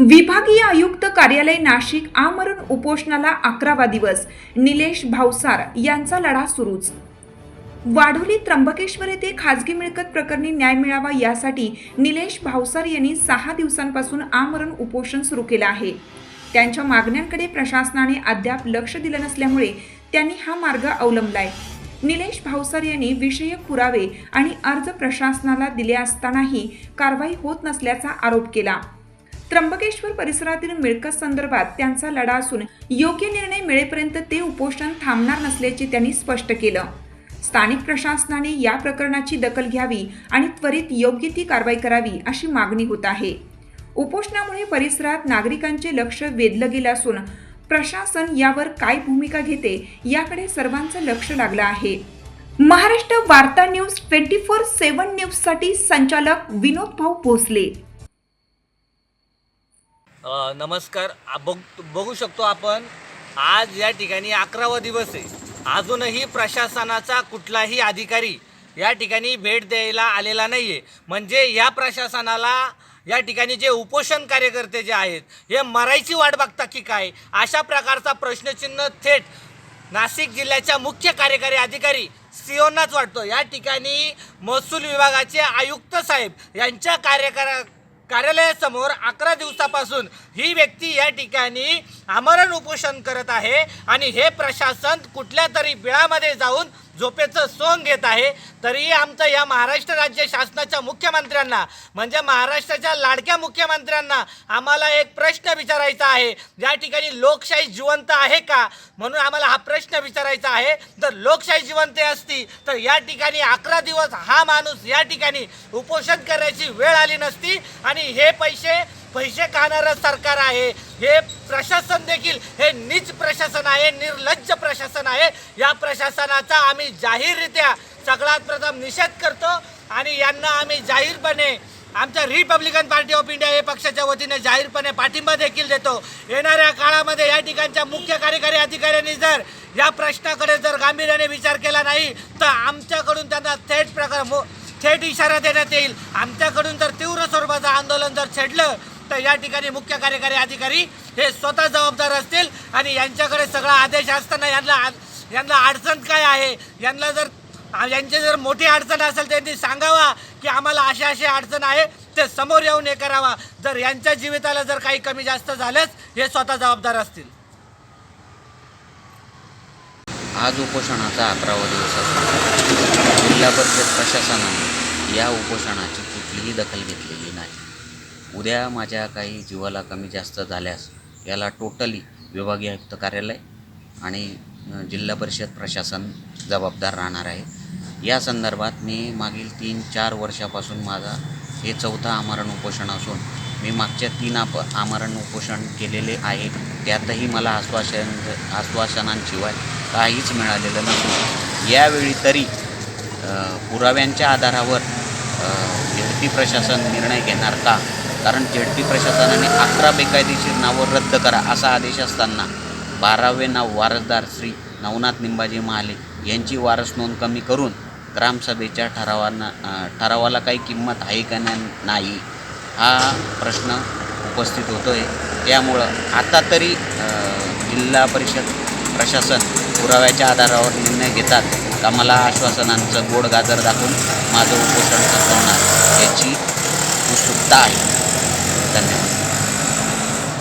विभागीय आयुक्त कार्यालय नाशिक आमरण उपोषणाला अकरावा दिवस. निलेश भावसार यांचा लढा सुरूच. वाढोली त्र्यंबकेश्वर येथे खाजगी मिळकत प्रकरणी न्याय मिळावा यासाठी निलेश भावसार यांनी सहा दिवसांपासून आमरण उपोषण सुरू केलं आहे. त्यांच्या मागण्यांकडे प्रशासनाने अद्याप लक्ष दिलं नसल्यामुळे त्यांनी हा मार्ग अवलंबलाय. निलेश भावसार यांनी विषयक पुरावे आणि अर्ज प्रशासनाला दिले असतानाही कारवाई होत नसल्याचा आरोप केला. त्र्यंबकेश्वर परिसरातील मिळकत संदर्भात त्यांचा लढा असून योग्य निर्णय मिळेपर्यंत ते उपोषण थांबणार नसल्याचे त्यांनी स्पष्ट केलं. स्थानिक प्रशासनाने या प्रकरणाची दखल घ्यावी आणि त्वरित योग्य ती कारवाई करावी अशी मागणी होत आहे. उपोषणामुळे परिसरात नागरिकांचे लक्ष वेधलं गेलं असून प्रशासन यावर काय भूमिका घेते याकडे सर्वांचं लक्ष लागलं आहे. महाराष्ट्र वार्ता न्यूज ट्वेंटी फोर सेव्हन न्यूजसाठी संचालक विनोद भाऊ भोसले. अ, नमस्कार. आ, बघ बघू शकतो आपण आज या ठिकाणी अकरावा दिवस आहे. अजूनही प्रशासनाचा कुठलाही अधिकारी या ठिकाणी भेट द्यायला आलेला नाही आहे म्हणजे या प्रशासनाला या ठिकाणी जे उपोषण कार्यकर्ते जे आहेत हे मरायची वाट बघता की काय? अशा प्रकारचा प्रश्नचिन्ह थेट नाशिक जिल्ह्याच्या मुख्य कार्यकारी अधिकारी सिओनाच वाटतो. या ठिकाणी महसूल विभागाचे आयुक्त साहेब यांच्या कार्यकारा कार्यालयासमोर अकरा दिवसापासून ही व्यक्ती या ठिकाणी आमरण उपोषण करत आहे. आणि हे प्रशासन कुठल्या तरी बिळामध्ये जाऊन झोपेचं सोंग घेत आहे. तरीही आमचं या महाराष्ट्र राज्य शासनाच्या मुख्यमंत्र्यांना म्हणजे महाराष्ट्राच्या लाडक्या मुख्यमंत्र्यांना आम्हाला एक प्रश्न विचारायचा आहे. या ठिकाणी लोकशाही जिवंत आहे का? म्हणून आम्हाला हा प्रश्न विचारायचा आहे. जर लोकशाही जिवंत असती तर या ठिकाणी अकरा दिवस हा माणूस या ठिकाणी उपोषण करण्याची वेळ आली नसती. आणि हे पैसे पैसे खाणारं सरकार आहे. हे प्रशासन देखील हे नीच प्रशासन आहे निर्लज्ज प्रशासन आहे. या प्रशासनाचा आम्ही जाहीररित्या सगळ्यात प्रथम निषेध करतो आणि यांना आम्ही जाहीरपणे आमच्या रिपब्लिकन पार्टी ऑफ इंडिया हे पक्षाच्या वतीने जाहीरपणे पाठिंबा देखील देतो. येणाऱ्या काळामध्ये या ठिकाणच्या मुख्य कार्यकारी अधिकाऱ्यांनी जर या प्रश्नाकडे जर गांभीर्याने विचार केला नाही तर आमच्याकडून त्यांना थेट प्रकार थेट इशारा देण्यात येईल. आमच्याकडून जर तीव्र स्वरूपाचं आंदोलन जर छेडलं फक्त या ठिकाणी मुख्य कार्यकारी अधिकारी हे स्वतः जबाबदार असतील आणि यांच्याकडे सगळा आदेश असताना यांना यांना अडचण काय आहे? यांना जर यांची जर मोठी अडचण असेल त्यांनी सांगावा की आम्हाला अशा अशी अडचण आहे ते समोर येऊन हे करावा. जर यांच्या जीविताला जर काही कमी जास्त झालंच हे स्वतः जबाबदार असतील. आज उपोषणाचा अकरावा दिवस असून जिल्हा परिषद प्रशासनाने या उपोषणाची कुठलीही दखल घेतलेली नाही. उद्या माझ्या काही जीवाला कमी जास्त झाल्यास याला टोटली विभागीय आयुक्त कार्यालय आणि जिल्हा परिषद प्रशासन जबाबदार राहणार आहे. या संदर्भात मी मागील तीन चार वर्षापासून माझा हे चौथा आमरण उपोषण असून मी मागच्या तीन आप आमरण उपोषण केलेले आहे. त्यातही मला आश्वासन आश्वासनांशिवाय काहीच मिळालेलं नसून यावेळी तरी पुराव्यांच्या आधारावर अ, प्रशासन निर्णय घेणार का? कारण झेडपी प्रशासनाने अकरा बेकायदेशीर नावं रद्द करा असा आदेश असताना बारावे नाव वारसदार श्री नवनाथ निंबाजी महाले यांची वारस नोंद कमी करून ग्रामसभेच्या ठरावांना ठरावाला काही किंमत आहे का ना- नाही हा प्रश्न उपस्थित होतो आहे त्यामुळं आता तरी जिल्हा परिषद प्रशासन पुराव्याच्या आधारावर निर्णय घेतात. का मला आश्वासनांचं गोड गाजर दाखवून माझं उपोषण संपवणार याची 大，真的。